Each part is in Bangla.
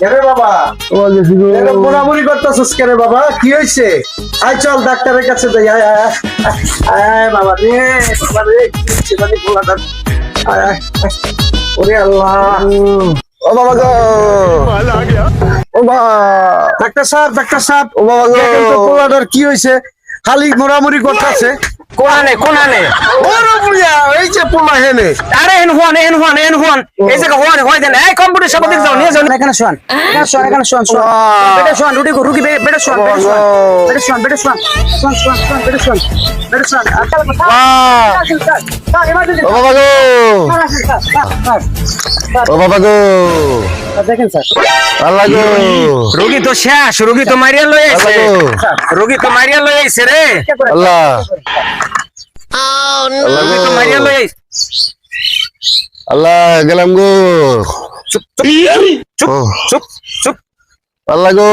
কেরে বাবা? মোড়ামুড়ি করতেছিস কেরে বাবা? কি হয়েছে? আয় চল ডাক্তারের কাছে যাই। আয় আয় আয়। আয় বাবা রে বাবা রে কি হচ্ছে মানে পোলাটা আয় আয় আয়। ওরে আল্লাহ। ও বাবা গো। ও বাবা। ডাক্তার সাহেব ডাক্তার সাহেব। ও বাবা গো। পোলাটার কি হয়েছে? খালি মোড়ামুড়ি করতেছে। কোনানে কোনানে ওরে বুড়িয়া এই যে পোলা হেনে। আরে এন হুয়ান এন হুয়ান এন হুয়ান। এই জায়গা হুয়ান হয় দেন। এই কম্পিউটার সব দিক যাও নিয়ে যাও। এখানে শোন এখানে শোন এখানে শোন শোন। বেটা শোন রুটি কো রুটি বেটা শোন বেটা শোন। বেটা শোন বেটা শোন। শোন শোন শোন বেটা শোন। বেটা শোন। আচ্ছা ও বাবা গো। ও বাবা গো। দেখেন স্যার। আল্লাহ গো। রোগী তো শেষ রোগী তো মারিয়া লই আইছে আল্লাহ রোগী তো মারিয়া লই আইছে রে। আল্লাহ। আল্লাহ আইছে আল্লাহ গেলাম গো। চুপ চুপ চুপ ও। চুপ আল্লাহ গো।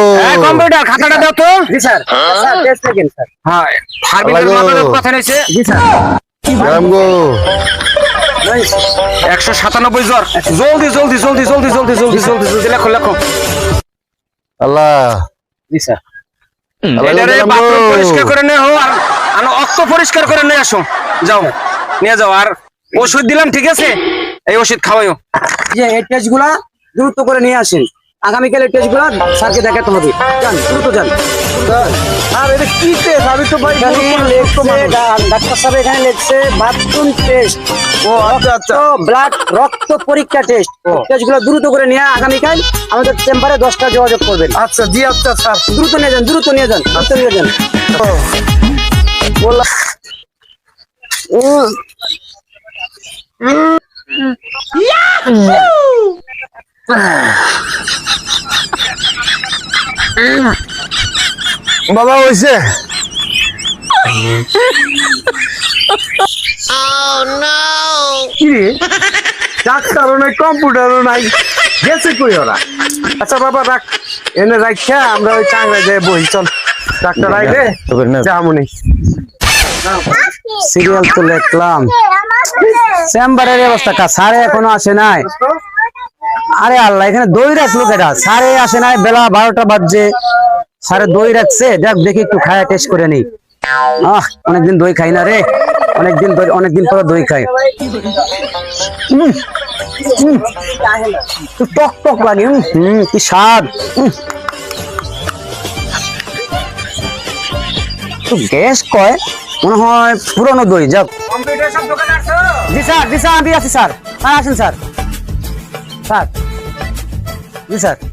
কম্পিউটার খাতাটা দাও তো। জি স্যার। স্যার টেস্ট দেখেন স্যার। হ্যাঁ কথা জি স্যার। গেলাম গো। একশো সাতানব্বই জ্বর। জলদি জলদি জলদি জলদি জলদি জলদি জলদি জলদি লেখো লেখো। আল্লাহ। জি স্যার। পরিষ্কার করে নিয়ে হো আর আর অক্ত পরিষ্কার করে নিয়ে আসো। যাও নিয়ে যাও আর ওষুধ দিলাম ঠিক আছে? এই ওষুধ খাওয়াইও যে এই টেস্টগুলা দ্রুত করে নিয়ে আসেন। আগামীকাল এই টেস্টগুলা স্যারকে দেখাতে হবে। যান দ্রুত যান। আর এটা কি টেস্ট আমি তো ভাই ডাক্তার সাহেব এখানে লেখছে বাথরুম টেস্ট ও আচ্ছা আচ্ছা। ব্লাড রক্ত পরীক্ষা টেস্ট টেস্টগুলো দ্রুত করে নিয়ে আগামীকাল আমাদের চেম্বারে দশটা যোগাযোগ করবেন। আচ্ছা জি আচ্ছা স্যার। দ্রুত নিয়ে যান দ্রুত নিয়ে যান দ্রুত নিয়ে যান। বাবা হইছে। কি রে? ডাক্তারও নাই কম্পিউটারও নাই। গেছে কই ওরা? আচ্ছা বাবা রাখ। এনে রাখা আমরা ওই চাংড়ায় যাই বই চল। ডাক্তার আইলে যামুনি সিরিয়াল তো লিখলাম চেম্বারের অবস্থা কা স্যারে এখনও আসে নাই। আরে আল্লাহ, এখানে দই রাখল কেটা স্যারে আসে নাই, বেলা বারোটা বাজছে। স্যারে দই রাখছে। দেখ দেখি একটু খায়া টেস্ট করে নি আহ, অনেকদিন দই খাই না রে। অনেকদিন অনেকদিন পরে দই খাই। টক টক লাগে হুম, কি স্বাদ। গ্যাস কয়। মনে হয় পুরনো দই যাক। জি স্যার জি স্যার আমি আছি স্যার। হ্যাঁ আসেন স্যার। স্যার। জি স্যার।